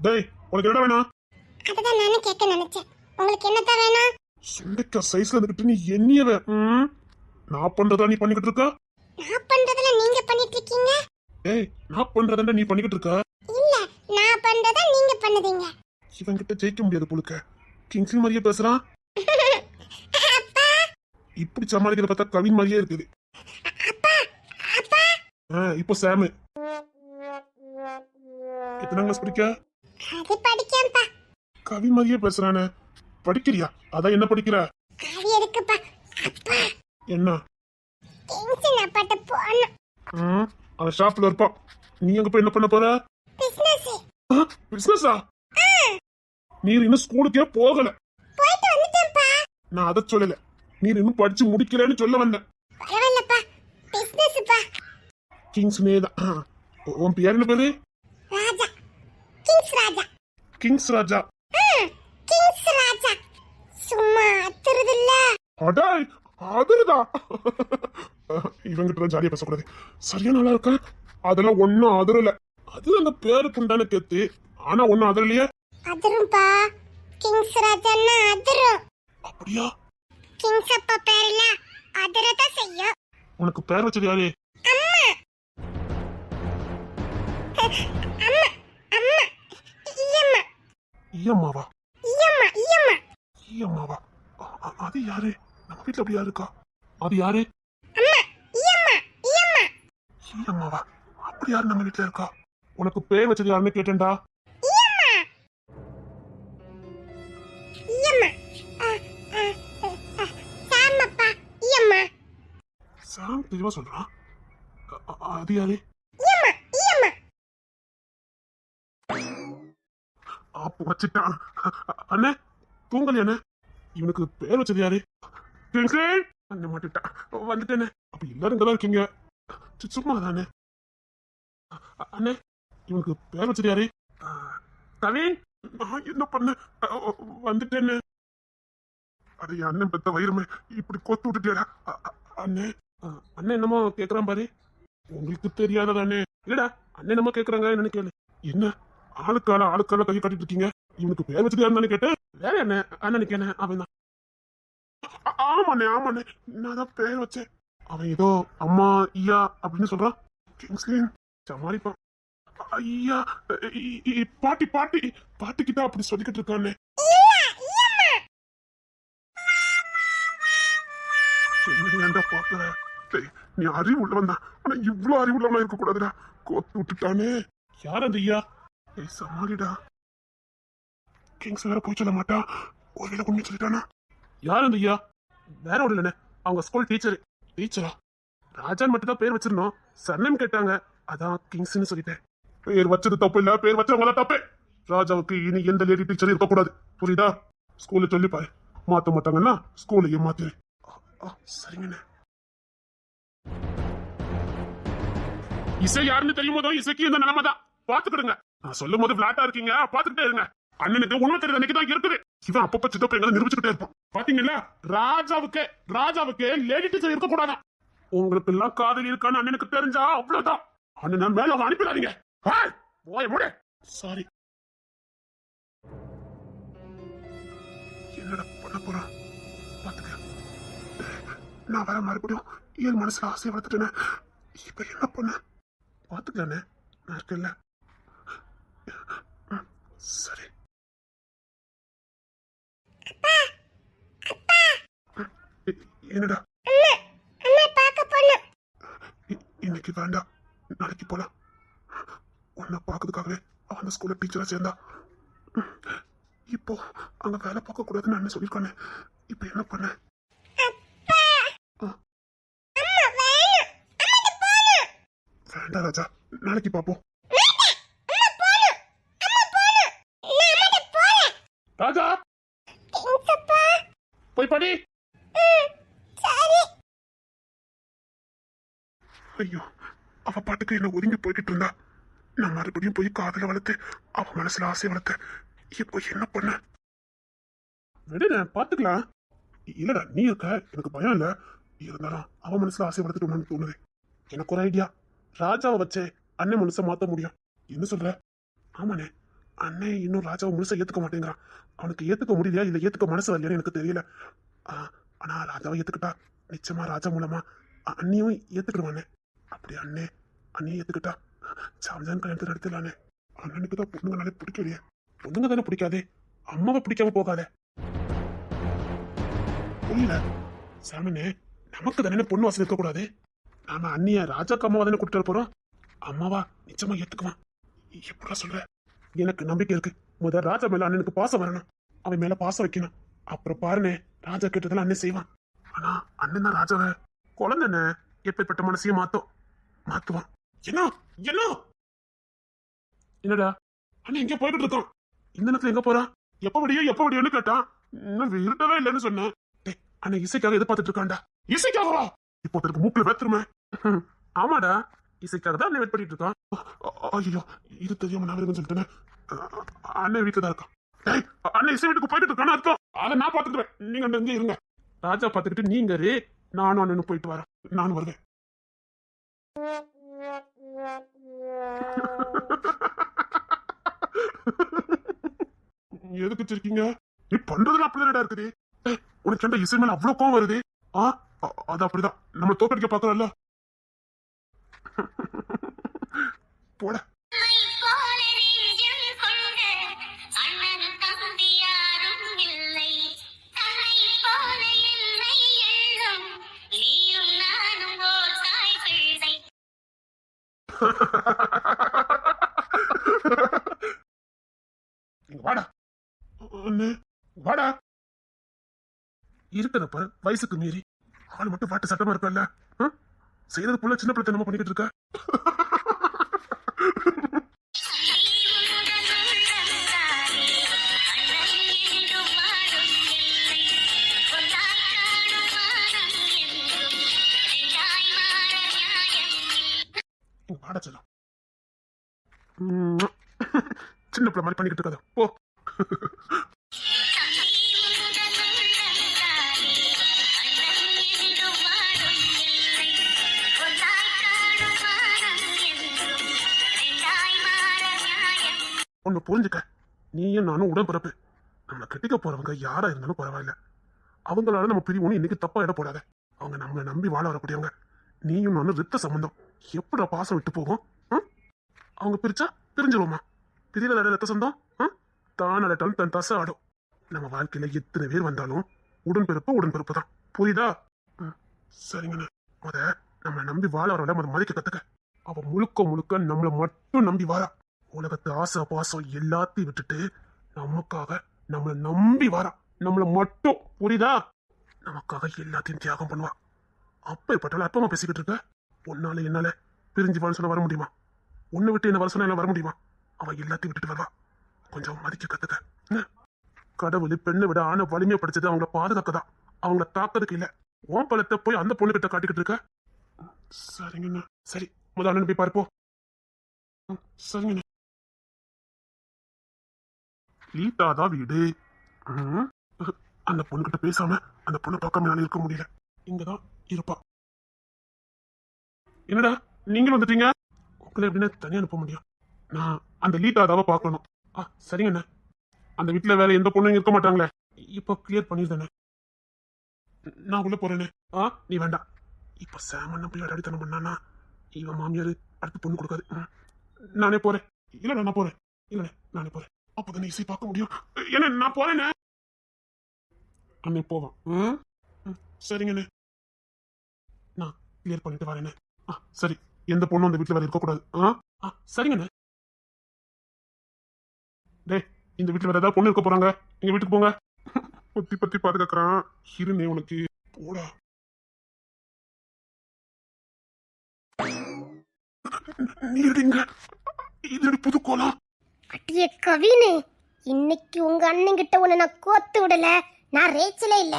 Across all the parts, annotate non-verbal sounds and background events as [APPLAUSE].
டேய் உனக்கு என்ன வேணும்? அதுதான் நானும் கேட்க நினைச்சேன். உங்களுக்கு என்னதான் வேணும்? சுண்டைக்காய் சைஸ்ல இருந்துகிட்டு நீ எண்ணியவ ம்? நான் பண்றதா நீ பண்ணிக்கிட்டு இருக்க? நான் பண்றதுல நீங்க பண்ணிட்டு இருக்கீங்க? ஏய் நான் பண்றதா நீ பண்ணிக்கிட்டு இருக்க? இல்ல நான் பண்றத நீங்க பண்ணுதீங்க. இவன்கிட்ட ஜெயிக்க முடியாது புழுக்க. கிங்ஸ்லி மாதிரியே பேசுறான். அப்பா! இப்படி சமாளிக்கிறத பார்த்தா கவின் மாதிரியே இருக்குது. அப்பா! அப்பா! ஆ, இப்போ சாமு எத்தனை கிளாஸ் படிக்க? அது படிக்கேன்ப்பா. கவி மாதிரியே பேசுறானே. படிக்கிறியா? அதான் என்ன படிக்கிற? அது எதுக்குப்பா? அப்பா. என்ன? டென்ஷன் அப்பாட்ட போகணும். ம், அவன் ஷாப்ல இருப்பான். நீ அங்க போய் என்ன பண்ண போற? பிசினஸ் பிசினஸா நீர் இன்னும் ஸ்கூலுக்கே போகல. போயிட்டு வந்துட்டேன்ப்பா. நான் அதை சொல்லல. நீர் இன்னும் படிச்சு முடிக்கலன்னு சொல்ல வந்தேன். பரவாயில்லப்பா. பிசினஸ்ப்பா கிங்ஸ் தான் உன் பேர் என்ன பேரு? Kings Raja. Kings Raja. Kings Raja. சும்மா அத்துறதில்ல. அடாய் அதிருதா இவங்கிட்ட ஜாலியா பேசக்கூடாது. சரியா நல்லா இருக்கா? அதெல்லாம் ஒன்னும் அதிரல அது அந்த பேருக்கு உண்டான கெத்து. ஆனா ஒன்னும் அதிரலையே அதிரும்பா. கிங்ஸ் ராஜான்னா அதிரும். அப்படியா? கிங்ஸ் அப்பா பேர்ல அதிரதான் செய்யும். உனக்கு பேர் வச்சது யாரு? அம்மா. அம்மா. ஈயம்மா ஈயம்மாவா ஈயம்மா ஈயம்மா ஈயம்மாவா அ- அது யாரு? நம்ம வீட்டுல அப்படி யாரு இருக்கா? அது யாரு? அம்மா ஈயம்மா ஈயம்மா ஈயம்மாவா அப்படி யாரு நம்ம வீட்டுல இருக்கா? உனக்கு பேர் வச்சது யாருன்னு கேட்டேன்டா. ஈயம்மா ஈயம்மா அ, அ, அ, அ, சாமப்பா ஈயம்மா சாம் தெளிவா சொல்றான். அ- அ- அது யாரு? ஆப்பு வச்சுட்டான் அண்ணே தூங்கலையா அண்ணே. இவனுக்கு பேர் வச்சது யாரு கிங்ஸ்லேன் அண்ணன் மாட்டிட்டான் வந்துட்டேனே. அப்ப எல்லாரும் இங்கதான் இருக்கீங்க. சும்மா தானே அண்ணே இவனுக்கு பேர் வச்சது யாரு கவின் நான் என்ன பண்ண? அ, வந்துட்டேன்னு அது என் அண்ணன் பெத்த வயிறுமே இப்படி கொத்து விட்டுட்டியடா. அண்ணே அண்ணன் என்னமோ கேக்குறான் பாரு. உங்களுக்கு தெரியாததானே. இல்லடா அண்ணன் என்னமோ கேக்குறாங்க என்னன்னு கேளு. என்ன? ஆளுக்கால ஆளுக்கால கை காட்டிட்டு இருக்கீங்க? இவனுக்கு பேர் வச்சது யாருன்னு கேட்டேன். வேற என்ன? அண்ணனுக்கு என்ன? அவன் தான். ஆமாண்ணே ஆமாண்ணே. நான் தான் பேர் வச்சேன். அவன் ஏதோ அம்மா ஐயா அப்படின்னு சொல்றான். கிங்ஸ்லின் சமாளிப்பான். ஐயா பாட்டி பாட்டி. பாட்டிக்கிட்ட அப்படி சொல்லிக்கிட்டு இருக்கானே. ஏன்டா பாக்குற நீ அறிவு உள்ளவன் தான். ஆனா இவ்வளவு அறிவு உள்ளவனா இருக்க கூடாதுடா கோத்து விட்டுட்டானே. யார் அந்த ஐயா? சமாளிடா. கிங்ஸ் வேற போய் சொல்ல மாட்டா. ஒருவேளை உண்மை சொல்லிட்டானா? யார் அந்த ஐயா? வேற ஒன்றும் இல்லைண்ணே. அவங்க ஸ்கூல் டீச்சர் டீச்சரா ராஜான் மட்டும் தான் பேர் வச்சிருந்தோம். சர்ணம் கேட்டாங்க. அதான் கிங்ஸ்னு சொல்லிட்டேன். பேர் வச்சது தப்பு இல்ல. பேர் வச்சவங்களா தப்பு. ராஜாவுக்கு இனி எந்த லேடி டீச்சர் இருக்கக்கூடாது. புரியுதா? ஸ்கூல்ல சொல்லி பாரு. மாத்த மாட்டாங்கன்னா ஸ்கூலையே மாத்திரு சரிங்கண்ணே. இசை யாருன்னு தெரியுமோதோ இசைக்கு இந்த நிலைமை தான் பாத்துக்கிடுங்க நான் சொல்லும் போது பிளாட்டா இருக்கீங்க. பாத்துக்கிட்டே இருங்க. அண்ணனுக்கு உண்மை தெரியுது அன்னைக்கு தான் இருக்குது. இவன் அப்பப்ப சித்தப்ப எங்களை நிரூபிச்சுக்கிட்டே இருப்பான். பாத்தீங்களா? ராஜாவுக்கு ராஜாவுக்கு லேடி டீச்சர் இருக்க கூடாதான் உங்களுக்கு எல்லாம் காதல் இருக்கான்னு அண்ணனுக்கு தெரிஞ்சா அவ்வளவுதான். அண்ணனை மேல அனுப்பிடாதீங்க. ஏய், முடி! சாரி என்னடா பண்ண போறான்? பாத்துக்க. நான் வர மறுபடியும் என் மனசுல ஆசையை வளர்த்துட்டேனே. இப்ப என்ன பண்ண? பாத்துக்கலானே நான் இருக்கேன்ல. சரி. என்னடா? இன்னைக்கு வேண்டாம். நாளைக்கு போலாம். உன்னை பார்க்கறதுக்காகவே அவன் ஸ்கூல்ல டீச்சரா சேர்ந்தா. இப்போ அங்க வேலை பார்க்க கூடாதுன்னு அண்ணன் சொல்லியிருக்கானே. இப்போ என்ன பண்ண? வேண்டாம் ராஜா. நாளைக்கு பார்ப்போம் வேண்டாம் அம்மா போணும் அம்மா போணும் நான் அம்மாட்ட போறேன் ராஜா! போய் படி! ஐயோ அவ பாட்டுக்கு என்ன ஒதுங்கி போய்கிட்டு இருந்தா. நான் மறுபடியும் போய் காதல வளர்த்து அவ மனசுல ஆசை வளர்த்து இப்போ என்ன பண்ண? விடுங்க பாத்துக்கலாம். இல்லடா நீ இருக்க எனக்கு பயம் இல்ல. இருந்தாலும் அவ மனசுல ஆசை வளர்த்துட்டு தோணுது. எனக்கு ஒரு ஐடியா ராஜாவை வச்சே அண்ணன் மனசை மாத்த முடியும். என்ன சொல்ற? ஆமாண்ணே அண்ணன் இன்னும் ராஜாவை முழுசாக ஏற்றுக்க மாட்டேங்கிறான். அவனுக்கு ஏற்றுக்க முடியலையா இல்லை ஏற்றுக்க மனசு வரலையான்னு எனக்கு தெரியல. ஆனால் ராஜாவை ஏற்றுக்கிட்டா நிச்சயமாக ராஜா மூலமாக அண்ணியும் ஏற்றுக்கிடுவானே அப்படி அண்ணே அண்ணியை ஏற்றுக்கிட்டா சாம்ஜான் கல்யாணத்தை நடத்திடலானே. அண்ணனுக்கு தான் பொண்ணுங்கனாலே பிடிக்கலையே. பொண்ணுங்க தானே பிடிக்காதே. அம்மாவை பிடிக்காம போகாதே. புரியல. சாமனே நமக்கு தானே பொண்ணு வாசல் இருக்கக்கூடாது. நாம அண்ணிய ராஜாக்கு அம்மாவை தானே கூட்டிட்டு போறோம். அம்மாவா நிச்சயமா ஏத்துக்குவான். எப்படா சொல்ற? எனக்கு நம்பிக்கை இருக்கு. முதல் ராஜா மேல அண்ணனுக்கு பாசம் வரணும். அவன் மேல பாசம் வைக்கணும். அப்புறம் பாருனே ராஜா கேட்டதெல்லாம் அண்ணன் செய்வான். ஆனா அண்ணன் தான் ராஜாவை. குழந்தைன்னு எப்பேற்பட்ட மனசையும் மாத்தோம். மாத்துவான். என்ன? என்ன? என்னடா? அண்ணன் எங்க போய்கிட்டு இருக்கான். இந்த நேரத்துல எங்க போறான் எப்ப விடியோ எப்ப வடியோன்னு கேட்டான். இன்னும் இருட்டவே இல்லைன்னு சொன்னேன். டேய், அண்ணன் இசைக்காக எதிர்பார்த்துட்டு இருக்கான்டா. இசைக்காகவா? இப்போ மூக்குல வேத்துருமே ஆமாடா. இசைக்காக தான் அண்ணன் வெயிட் பண்ணிட்டு இருக்கான். ஐயோ இது தெரியாம நான் இருக்குன்னு சொல்லிட்டேனே? அண்ணன் வீட்டுல தான் இருக்கான் டேய், அண்ணன் இசை வீட்டுக்கு போயிட்டு இருக்கான அர்த்தம் அதை நான் பாத்துக்கிறேன் நீங்க அங்க இருங்க. ராஜா பாத்துக்கிட்டு நீங்க ரே நானும் அண்ணனும் போயிட்டு வரேன். நானும் வருவேன். [LAUGHS] எதுக்கு வச்சிருக்கீங்க நீ பண்றதுல அப்படிதான் இருக்குது. உனக்கு சண்டை இசை மேல அவ்வளவு கோவம் வருது? ஆ அது அப்படிதான். நம்ம தோக்கடிக்க பாக்குறோம்ல போட. போல யாரும் வாடா. வாடா வயசுக்கு மீறி. ஆள் மட்டும் பாட்டு சட்டமா இருக்கல செய்யறது புள்ள சின்ன பிள்ளை நம்ம பண்ணிக்கிட்டு இருக்க? இங்க வாடா செல்லம் ம். சின்ன பிள்ளை மாதிரி பண்ணிக்கிட்டு இருக்காத. போ. ஒன்று புரிஞ்சுக்க. நீயும் நானும் உடன்பிறப்பு. நம்மளை கட்டிக்க போறவங்க யாரா இருந்தாலும் பரவாயில்ல. அவங்களால நம்ம பிரிவோன்னு இன்னைக்கு தப்பா இடப்படாத அவங்க நம்மளை நம்பி வாழ வரக்கூடியவங்க. நீயும் நானும் ரத்த சம்பந்தம். எப்படா பாசம் விட்டு போகும்? ம்? அவங்க பிரிச்சா பிரிஞ்சிருவோமா? பிரியல ரத்த சொந்தம்? ம்? தான் அடட்டாலும் தன் தசை ஆடும். நம்ம வாழ்க்கையில எத்தனை பேர் வந்தாலும் உடன்பிறப்பு உடன்பிறப்பு தான். புரியுதா? ம், சரிங்கண்ணே. முத நம்மளை நம்பி வாழ வர முத மதிக்க கத்துக்க. அவ முழுக்க முழுக்க நம்மளை மட்டும் நம்பி வாரா. உலகத்து ஆசை பாசம் எல்லாத்தையும் விட்டுட்டு நமக்காக நம்மளை நம்பி வரா நம்மளை மட்டும். புரியுதா? நமக்காக எல்லாத்தையும் தியாகம் பண்ணுவா. அப்பேற்பட்டாலும் அப்பமா பேசிக்கிட்டு இருக்க. உன்னால என்னால பிரிஞ்சு வர சொன்ன வர முடியுமா? உன்னை விட்டு என்ன வர சொன்னா வர முடியுமா? அவ எல்லாத்தையும் விட்டுட்டு வருவா. கொஞ்சம் மதிக்க கத்துக்க. கடவுள் பெண்ணை விட ஆணை வலிமையை படிச்சது அவங்கள பாதுகாக்கதா அவங்கள தாக்கிறதுக்கு இல்ல. உன் பழத்தை போய் அந்த பொண்ணு கிட்ட காட்டிக்கிட்டு இருக்க. சரிங்கண்ணா. சரி முதல் அண்ணன் போய் பார்ப்போம் சரிங்கண்ணா. சரிங்கண்ணா லீட்டாதான் வீடு. ம், அந்த பொண்ணுகிட்ட பேசாம அந்த பொண்ணை பார்க்காம நான் இருக்க முடியல. இங்கதான் இருப்பா. என்னடா நீங்களும் வந்துட்டீங்க? உங்களை எப்படின்னா தனியா அனுப்ப முடியும். நான் அந்த லீட்டாதாவை பார்க்கணும். ஆ சரிங்கண்ணா அந்த வீட்டுல வேற எந்த பொண்ணும் இருக்க மாட்டாங்களே. இப்போ கிளியர் பண்ணிருந்தேனே நான் உள்ள போறேனே. ஆ நீ வேண்டாம். இப்போ சாமண்ண போய் அடித்தனம் பண்ணானா இவன் மாமியார் அடுத்து பொண்ணு கொடுக்காது. நானே போறேன். இல்ல நான் போறேன். இல்ல நானே போறேன். அப்பதான் இசை பார்க்க முடியும். என்ன நான் போறேனே? அண்ணே போவான் சரிங்கண்ணே நான் கிளியர் பண்ணிட்டு வரேனே. ஆ சரி. எந்த பொண்ணும் அந்த வீட்டுல வேற இருக்கக்கூடாது. ஆ? சரிங்கண்ணே டேய் இந்த வீட்டுல வேற ஏதாவது பொண்ணு இருக்க போறாங்க? எங்க வீட்டுக்கு போங்க. பத்தி பத்தி பாதுகாக்கிறான். இருனே உனக்கு. போடா. நீ இருங்க. இது புது கோலம். அட்டிய கவினு. இன்னைக்கு உங்க அண்ணன் கிட்ட உன்னை நான் கோத்து விடல. நான் ரேச்சலே இல்ல.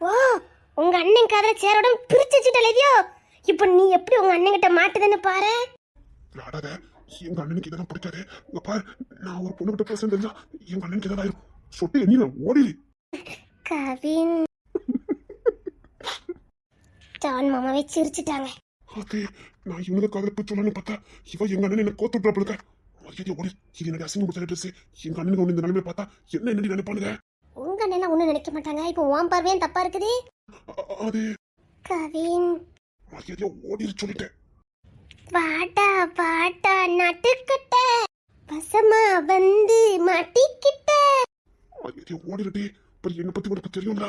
ஓ உங்க அண்ணன் காதல சேரோட பிரிச்சு வச்சுட்டலையோ இப்போ நீ எப்படி உங்க அண்ணன் கிட்ட மாட்டுதுன்னு பாரு? விளாடாத எங்க அண்ணனுக்கு இதெல்லாம் பிடிக்காது. இங்க பாரு நான் ஒரு பொண்ணு கிட்ட பேச தெரிஞ்சா எங்க அண்ணனுக்கு ஏதாவது ஆயிரும். சொட்டு எண்ணில ஓடிடு. கவின். ஜான் மாமாவை சிரிச்சிட்டாங்க. அது நான் இவனுக்கு காதல சொல்லணும்னு பார்த்தா இவ எங்க அண்ணன் என்ன கோத்து விட்டுறாப்புல மரியாதை ஓடி இது என்னடி அசிங்கம் பிடிச்ச ட்ரெஸ் எங்க அண்ணனுக்கு ஒண்ணு இந்த நிலைமையை பார்த்தா என்ன என்னடி நினைப்பானுங்க? உங்க அண்ணன் ஒண்ணும் நினைக்க மாட்டாங்க. இப்போ உன் பார்வையும் தப்பா இருக்குது? அது கவின். மரியாதையா ஓடி சொல்லிட்டேன். வாடா வாடா நட்டுக்கிட்ட. வசமா வந்து மாட்டிக்கிட்ட. மரியாதையா ஓடிடுடி அப்புறம் என்னை பத்தி உனக்கு தெரியும்ல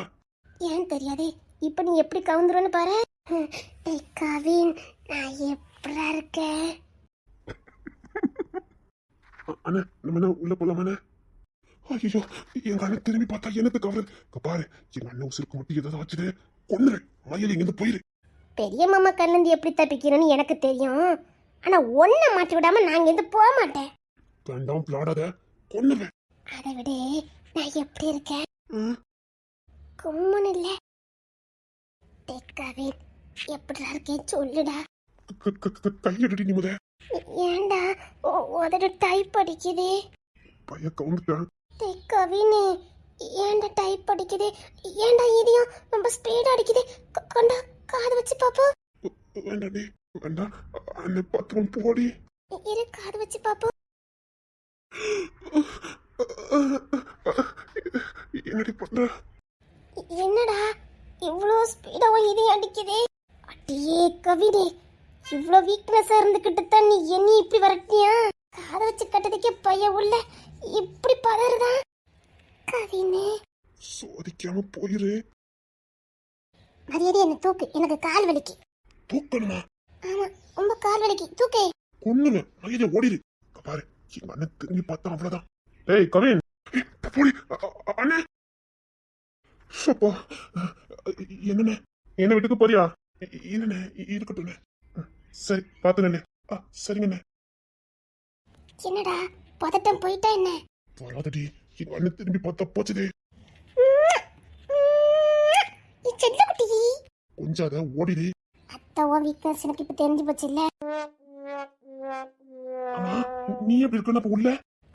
ஏன் தெரியாதே? இப்போ நீ எப்படி கவுந்துருன்னு பாரு. கவின் நான் எப்படா இருக்கேன்? அண்ணே நம்ம என்ன உள்ள போலாமாண்ணே? ஐயோ எங்க அண்ணன் திரும்பி பார்த்தா எனக்கு கவலை? இங்க பாரு எங்க அண்ணன் உசுருக்கு மட்டும் ஏதாவது ஆச்சுது. கொண்டுரு மரியாதை இங்கிருந்து போயிரு. பெரிய மாமா கண்ணந்தி எப்படி தப்பிக்கணும்னு எனக்கு தெரியும். ஆனா ஒன்ன மாட்டி விடாம நான் இங்கிருந்து போக மாட்டேன். வேண்டாம் விளாடாத கொண்டுருவேன் அதை விட நான் எப்படி இருக்கேன்? ம். கும்முன்னு இல்ல. டேய் கவின் எப்படிடா இருக்கேன் சொல்லுடா. க- க- க- கையெடுடி நீ முத. ஏன்டா உ- உதடு டைப் அடிக்குதே. பையன் கவுந்துட்டான் டேய் கவினே ஏன்டா டைப் அடிக்குது? ஏன்டா இதையும் ரொம்ப ஸ்பீடா அடிக்குது? கொண்டா காது வச்சு பாப்போம் வேண்டாடி வேண்டாம். அண்ணன் பத்திரம் போடி. இரு காது வச்சு பாப்போம் என்னடி பண்ற இ- என்னடா இவ்வளோ ஸ்பீடாவும் இதையும் அடிக்குதே? அடியே கவினே. இவ்வளோ வீக்னஸா இருந்துகிட்டு தான் நீ என்ன இப்படி வரட்டியா? காது வச்சு கட்டதுக்கே பைய உள்ள இப்படி பதறுதா? கவினே. சோதிக்காம போயிரு. மரியாதை என்ன தூக்கு. எனக்கு கால் வலிக்கு. தூக்கணுமா? ஆமா ரொம்ப கால் வலிக்கு. தூக்கு. கொன்னுவேன் மரியாதை ஓடிரு. பாரு எங்க அண்ணன் திரும்பி பார்த்தா அவ்வளவுதான். ஏய் கவின் போடி. அண்ணே. அப்பா என்னண்ணே? என்ன வீட்டுக்கு போறியா? என்னண்ணே? இருக்கட்டும்ண்ணே. சரி பாத்துங்கண்ணே ஆ சரிங்கண்ணே என்னடா பதட்டம் போயிட்டா என்ன? வராதடி எங்க அண்ணன் திரும்பி பார்த்தா போச்சுதே செல்ல குட்டி. கொஞ்சாத ஓடிடு. அத்தை உன் வீக்னஸ் எனக்கு இப்ப தெரிஞ்சு போச்சு இல்ல ஆமா நீ எப்படி இருக்கணும் அப்ப உள்ள?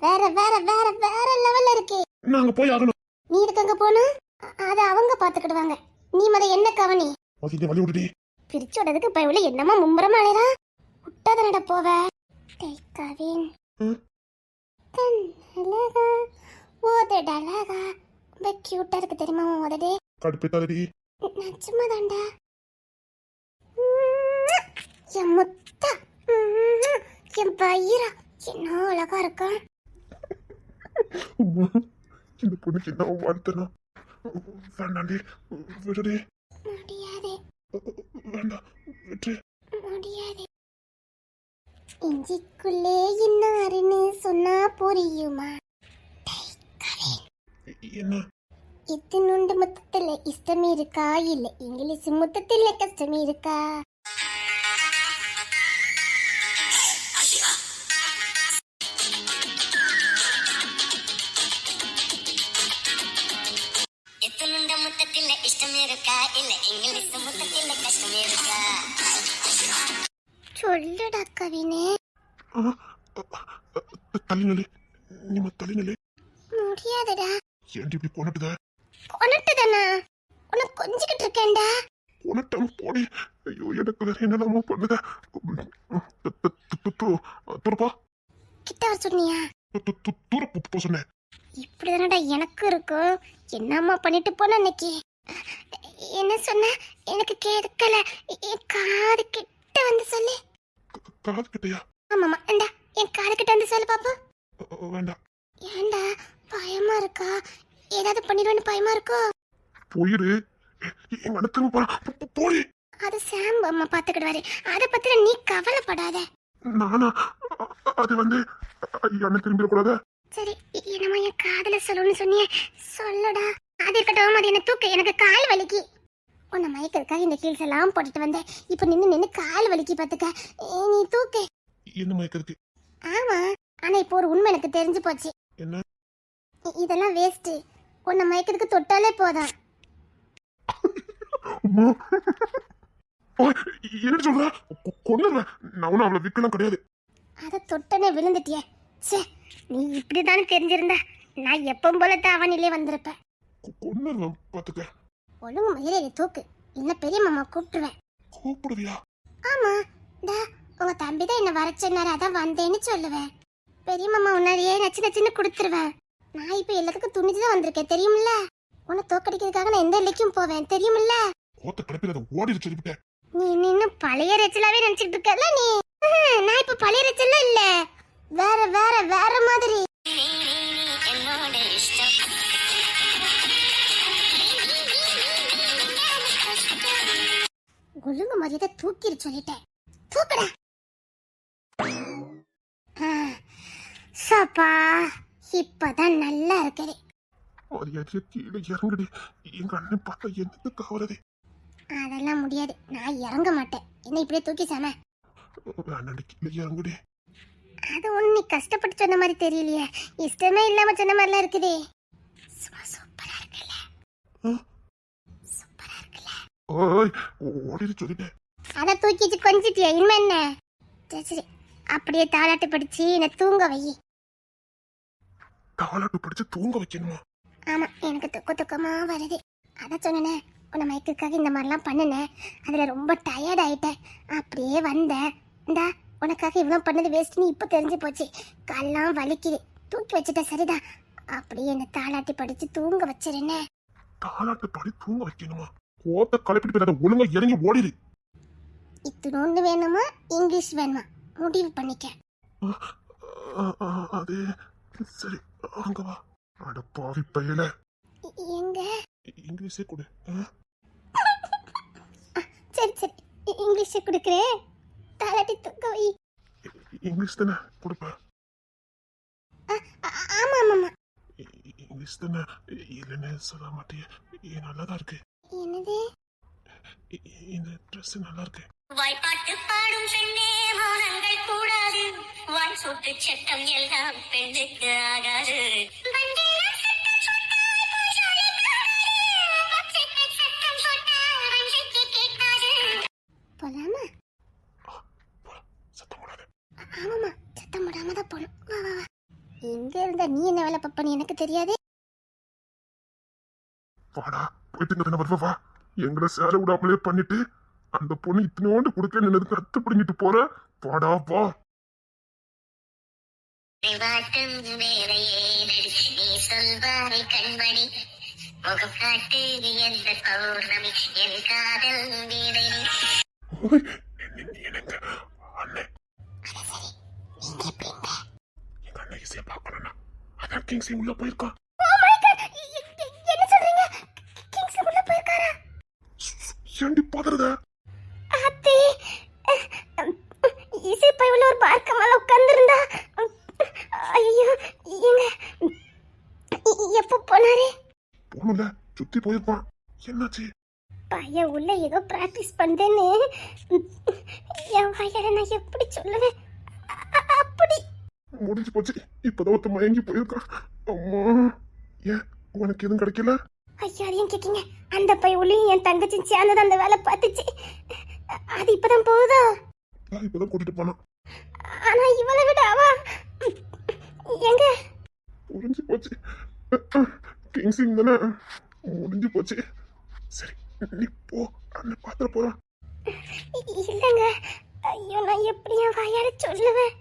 வேற வேற வேற வேற லெவல்ல இருக்கு. நான் அங்க போய் ஆகணும். நீ இதுக்கு அங்க போனா அ- அத அவங்க பாத்துக்கிடுவாங்க நீ மத என்ன கவனி? மதிய வழி விடுடி. பிரிச்சு விடுறதுக்கு பயவுல என்னமா மும்பரமா அலையறா. விட்டாதனடா போவ. டேய் கவின். ம். கண்ணழகா ஓதடழகா ரொம்ப கியூட்டா இருக்கு தெரியுமா உன் உதடு கடுப்பேத்தாதடி நிஜமா தாண்டா என் முத்தா. என் பயிரா. என்ன அழகா இருக்கான் உம்மா, இந்த பொண்ணுக்கு என்ன வாழ்த்தனா? வேண்டாண்டி. விடுடி. வேண்டாம் விட்டு முடியாது. இஞ்சிக்குள்ளே இன்னாருன்னு சொன்னா புரியுமா? என்ன? இத்தினுண்டு முத்தத்துல இஷ்டம் இருக்கா? இல்ல இங்கிலீஷ் முத்தத்துல கஷ்டம் இருக்கா? சொல்லுடா கவினே. தள்ளி நிலை நீ தள்ளி நிலை முடியாதுடா. ஏன்டி இப்படி கொண்டுட்டுத கொனட்டுதானா உனக்கு கொஞ்சிக்கிட்டு இருக்கேன்டா. கொண்டுட்டம் போடி. ஐயோ எனக்கு வேற என்னெல்லாமோ பண்ணுத. துறப்பா கிட்ட வர சொன்னியா? தூர போ சொன்னேன். இப்படிதானடா எனக்கு இருக்கும் என்னம்மா பண்ணிட்டு போன அன்னைக்கு? என்ன சொன்ன? எனக்கு கேட்கல. காது கிட்ட வந்து சொல்லு. காது கிட்டயா ஆமாமா ஏண்டா? என் காது கிட்ட வந்து சொல்லு பாப்போம் வேண்டாம் ஏண்டா பயமா இருக்கா? ஏதாவது பண்ணிடுவேன்னு பயமா இருக்கோ? போயிரு எங்க அண்ணன் திரும்ப போறான் போ- போ- போடி. அது சாம் அம்மா பாத்துக்கிடுவாரு. அதை பத்தின நீ கவலைப்படாத. நானா? அது வந்து ஐயோ, அண்ணன் திரும்பிடக்கூடாத? சரி என்னம்மா என் காதுல சொல்லணும்னு சொன்னியே? சொல்லுடா. அது இருக்கட்டும் அது என்ன தூக்கு. எனக்கு கால் வலிக்கு. உன்னை மயக்கிறதுக்காக இந்த ஹீல்ஸ் எல்லாம் போட்டுட்டு வந்தேன். இப்போ நின்று நின்று கால் வலிக்கு பார்த்துக்க. நீ தூக்கு. என்ன மயக்கிறதுக்கு? ஆமா. ஆனா இப்போ ஒரு உண்மை எனக்கு தெரிஞ்சு போச்சு. என்ன? இதெல்லாம் வேஸ்ட் உன்னை மயக்கிறதுக்கு தொட்டாலே போதும். ஓய், என்ன சொல்ற? கொ- கொன்னுருவேன் நான் ஒன்றும் அவ்வளோ விற்கலாம் கிடையாது. அதை தொட்டனே விழுந்துட்டியே. ச்சே நீ இப்படிதான் தெரிஞ்சிருந்தா? நான் எப்பவும் போல தாவணிலே வந்திருப்பேன். கொன்னுருவேன் பார்த்துக்க. ஒழுங்கு மயிலே தூக்கு. இல்ல பெரிய மாமா கூப்பிட்டுருவேன். கூப்பிடுவியா? ஆமா. டா உங்க தம்பி தான் என்ன வர சொன்னாரு அதான் வந்தேன்னு சொல்லுவேன். பெரிய மாமா உன்னாரியே நச்சு நச்சுன்னு கொடுத்துருவேன். நான் இப்ப எல்லாத்துக்கும் துணிஞ்சு தான் வந்திருக்கேன் தெரியுமில்ல? உன்னை தோக்கடிக்கிறதுக்காக நான் எந்த எல்லைக்கும் போவேன் தெரியுமில்ல? கோத்த கிளப்பில் அதை ஓடி சொல்லிவிட்டேன். நீ இன்னும் பழைய ரெச்சலாவே நினைச்சிட்டு இருக்கல நீ? நான் இப்ப பழைய ரெச்சல்ல இல்ல. வேற வேற வேற மாதிரி. என்னோட இஷ்டம். ஒழுங்கு மரியாதை தூக்கிடு சொல்லிட்டேன். தூக்குடா. சப்பா இப்பதான் நல்லா இருக்குது மரியாதையை கீழே இறங்குடி. எங்க அண்ணன் பார்த்தா என்னது கவரதே அதெல்லாம் முடியாது. நான் இறங்க மாட்டேன். என்ன இப்படியே தூக்கி சாம? அண்ணன் கீழே இறங்குடி. அது ஒண்ணு கஷ்டப்பட்டு சொன்ன மாதிரி தெரியலையே. இஷ்டமே இல்லாம சொன்ன மாதிரிலாம் இருக்குதே. சும்மா? சூப்பரா இருக்குல்ல ஓய் ஓடிடு சொல்லிட்டேன் அதை தூக்கிச்சு கொஞ்சிட்டியா? இனிமே என்ன? சரி சரி. அப்படியே தாளாட்டு படிச்சு என்னை தூங்க வை. தாளாட்டு படிச்சு தூங்க வைக்கணுமா? ஆமா எனக்கு துக்க துக்கமா வருது. அதான் சொன்னேனே உன்னை மயக்குக்காக இந்த மாதிரிலாம் பண்ணினேன் அதுல ரொம்ப டயர்ட் ஆயிட்டேன். அப்படியே வந்தேன். இந்தா உனக்காக இவ்வளோ பண்ணது வேஸ்ட்னு இப்போ தெரிஞ்சு போச்சு. கல்லாம் வலிக்குது. தூக்கி வச்சுட்ட சரிதான் அப்படியே என்னை தாளாட்டி படிச்சு தூங்க வச்சிருந்தே தாளாட்டு பாடி தூங்க வைக்கணுமா? கோத்த கலப்பிட்டு போய் ஒழுங்கா இறங்கி ஓடிடு. இத்தினோண்டு வேணுமா? இங்கிலீஷ் வேணுமா? முடிவு பண்ணிக்க. அது. சரி அங்க வா. அட பாவி பையல. எங்க? இங்கிலீஷே கொடு? சரி சரி. இங்கிலீஷ் கொடுக்குறேன். தாளாட்டி தூங்க வை. இங்கிலீஷ் தானே கொடுப்ப? ஆ- ஆமா ஆமா இங்கிலீஷ் தானே? இல்லைன்னு சொல்ல மாட்டியே. இது நல்லாதான் இருக்கு. என்னது? இந்த ட்ரெஸ் நல்லா இருக்கு. வாய்ப்பாட்டு பாடும் பெண்ணே மௌனங்கள் கூடாது. வாய் சூட்டு சட்டம் எல்லாம் பெண்ணுக்கு ஆகாது. போலாமா? சத்தம் போடாத. ஆமாமா சத்தம் போடாம தான் போகணும். வா வா வா. எங்க இருந்தா நீ என்ன வேலை பாப்பன்னு எனக்கு தெரியாது. வாடா. வருவ? வா. எங்களை சேர விடாமலே பண்ணிட்டு அந்த பொண்ணு இத்தனோண்டு கொடுக்க நின்னதுக்கு அத்து பிடிங்கிட்டு போற? வாடா வா. வாட்டும் வேலையே நடி நீ சொல்வாரை கண்மணி. முகம் காட்டு எந்த பௌர்ணமி? என் காதல் வீடை ஓய், நீ- நீ என்னங்க அண்ணன் நீங்க எப்படிங்க? எங்க அண்ணன் இசையை பார்க்கணும்னா அதான் கிங்ஸி உள்ள போயிருக்கான் என்ன சொல்றீங்க கிங்ஸ் உள்ள போயிருக்காரா? ஏண்டி பதறத அத்தி இசை பையில ஒரு பார்க்க மேல உட்கார்ந்திருந்தா ஐயோ எங்க எப்போ போனாரு? போகணும்ல சுத்தி போயிருப்பான். என்னாச்சு? பையன் உள்ள ஏதோ பிராக்டிஸ் பண்றேன்னு என் வயலை நான் எப்படி சொல்லுவேன்? அப்படி. முடிஞ்சு போச்சு. இப்பதான் ஒருத்த மயங்கி போயிருக்கான். அம்மா ஏன் உனக்கு எதுவும் கிடைக்கல? ஐயா அதையும் கேட்கீங்க அந்த பையன் என் தங்கச்சி சேர்ந்தது அந்த வேலை பார்த்துச்சு. அது இப்பதான் போகுதா? இப்பதான் கூட்டிட்டு போனான். ஆனா இவளை விட அவ எங்க? முடிஞ்சு போச்சு. கிங்ஸிங் தானே? முடிஞ்சு போச்சு. சரி நீ போ. அண்ணன் பாத்திர போறான். இல்லைங்க. ஐயோ நான் எப்படி என் வாயால சொல்லுவேன்?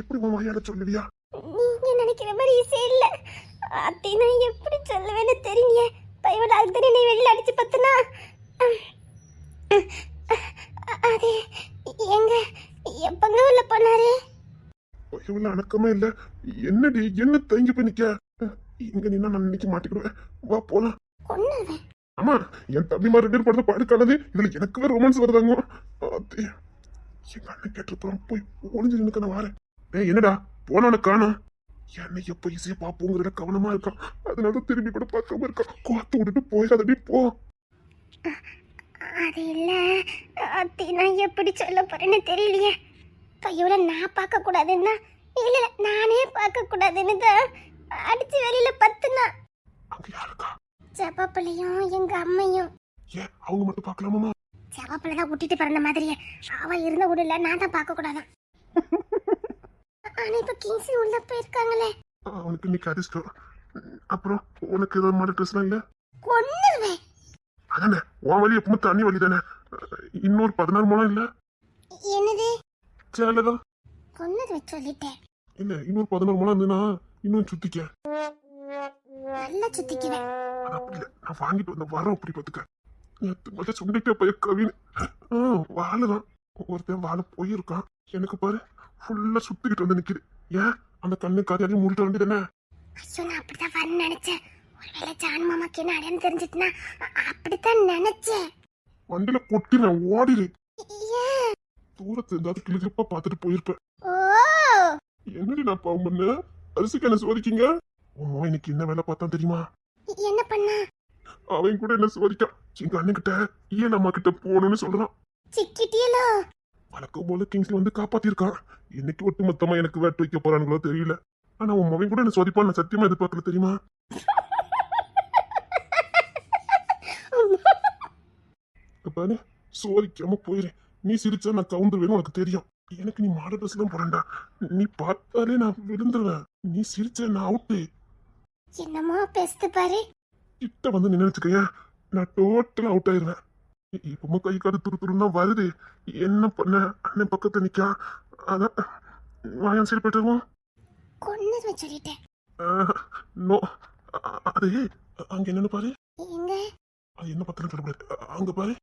எப்படி உன் வாயால சொல்லுவியா? நீங்க நினைக்கிற மாதிரி ஈஸியா இல்ல. அத்தை நான் எப்படி சொல்லுவேன்னு தெரியலையே பையோட அதுக்கு நீ வெளியில அடிச்சு பத்துனா? அது எங்க? எப்பங்க உள்ள போனாரு? இவள அணக்கமே இல்ல. என்னடி என்ன தயங்கி போய் நிக்க இங்க நின்னா நான் நிக்க மாட்டிக்கிடுவேன். வா போலாம். ஆமா என் தம்பிமார் ரெண்டு பேர் படத்தை பாடு காணது இதுல எனக்கு ரொமான்ஸ் வருதாங்க? எங்க அண்ணன் கேட்டிருப்பான் போய் ஒளிஞ்சு நினைக்க நான் வாரேன் என்னடா? போனவன காணோம். என்னை எப்ப ஈஸியா பாப்போங்கிற கவனமா இருக்கான் அதனால திரும்பி கூட பார்க்காம இருக்கான் கோத்து விட்டுட்டு போயிடாதடி போ. அது இல்ல. அத்தை நான் எப்படி சொல்ல போறேன்னு தெரியலையே. பையோட நான் பார்க்க கூடாதுன்னா? இல்ல நானே பார்க்க கூடாதுன்னு தான் அடிச்சு வெளியில பத்துனா. ஜப்பாப்பிள்ளையும் எங்க அம்மையும். ஏன் அவங்க மட்டும் பார்க்கலாமா ஜவாப்பில் தான் விட்டுட்டு பிறந்த மாதிரியே. அவ இருந்த ஊடல நான் தான் பார்க்க கூடாதான். [LAUGHS] ஆனா இப்ப கிங்ஸி உள்ள போயிருக்காங்களே. அவனுக்கு இன்னைக்கு அதிர்ஷ்டம் அப்புறம் உனக்கு ஏதாவது மாடல் ட்ரெஸ்லாம் இல்ல? கொன்னுருவேன். அதானே உன் வழி எப்பவுமே தண்ணி வழி தானே? இன்னொரு பதினாறு மூலம் இல்ல? என்னது? சேலதான் கொன்னது சொல்லிட்டேன். இல்ல இன்னொரு பதினோரு மணி இருந்ததுன்னா இன்னும் சுத்திக்க. நல்லா சுத்திக்குவேன். அது அப்படி இல்ல நான் வாங்கிட்டு வந்த வரோம் அப்படி பாத்துக்க. நேத்து மட்டும் சுண்டிட்டே போய் கவின். வாழலாம் ஒருத்தன் வாழ போயிருக்கான். எனக்கு பாரு ஃபுல்லா சுத்திக்கிட்டு வந்து நிக்குது. ஏன்? அந்த கண்ணு காரியாலையும் மூடிட்டு வேண்டியதானே ஐயோ நான் அப்படிதான் வரேன்னு நினைச்சேன். ஒருவேளை ஜான் மாமாக்கு என்ன அடையாளம் தெரிஞ்சிட்டுனா அ- அப்படித்தான் நினைச்சேன். வண்டியில கொட்டினேன் ஓடிடு. தூரத்து இருந்தாவது கிளிகிழப்பா பார்த்துட்டு போயிருப்பேன். ஓ. என்னடி நான் பாவம் பண்ண? அரிசிக்கு என்ன சோதிக்கீங்க? உன் இன்னைக்கு என்ன வேலை பார்த்தான் தெரியுமா? என்ன பண்ண? அவன் கூட என்ன சோதிக்கான். எங்க அண்ணன் கிட்ட ஏன் அம்மா கிட்ட போகணும்னு சொல்றான். சிக்கிட்டியலோ? வழக்கம் போல கிங்ஸ்ல வந்து காப்பாத்திருக்கான். இன்னைக்கு ஒட்டு மொத்தமா எனக்கு வேட்டு வைக்க போறானுங்களோ தெரியல. ஆனா உன் மகன் கூட என்ன சோதிப்பான் நான் சத்தியமா எதிர்பார்க்கல தெரியுமா? பாரு சோதிக்காம போயிரு. நீ சிரிச்சா நான் கவுந்துருவேன்னு உனக்கு தெரியும். எனக்கு நீ மாட ட்ரெஸ் தான் போறேன்டா நீ பார்த்தாலே நான் விழுந்துருவேன். நீ சிரிச்ச நான் அவுட்டு என்னமோ பேசுது பாரு. கிட்ட வந்து நினைச்சுக்கைய நான் டோட்டலா அவுட் ஆயிருவேன். இப்பமா கை காடு துரு துருன்னா வருது. என்ன பண்ண? அண்ணன் பக்கத்துல நிக்கா. அதான் வாயான் சரி போயிட்டுருவோம் கொன்னு சொல்லிட்டேன். நோ. அது அங்க என்னன்னு பாரு. என்ன பத்திரம் சொல்ல முடியாது அங்க பாரு.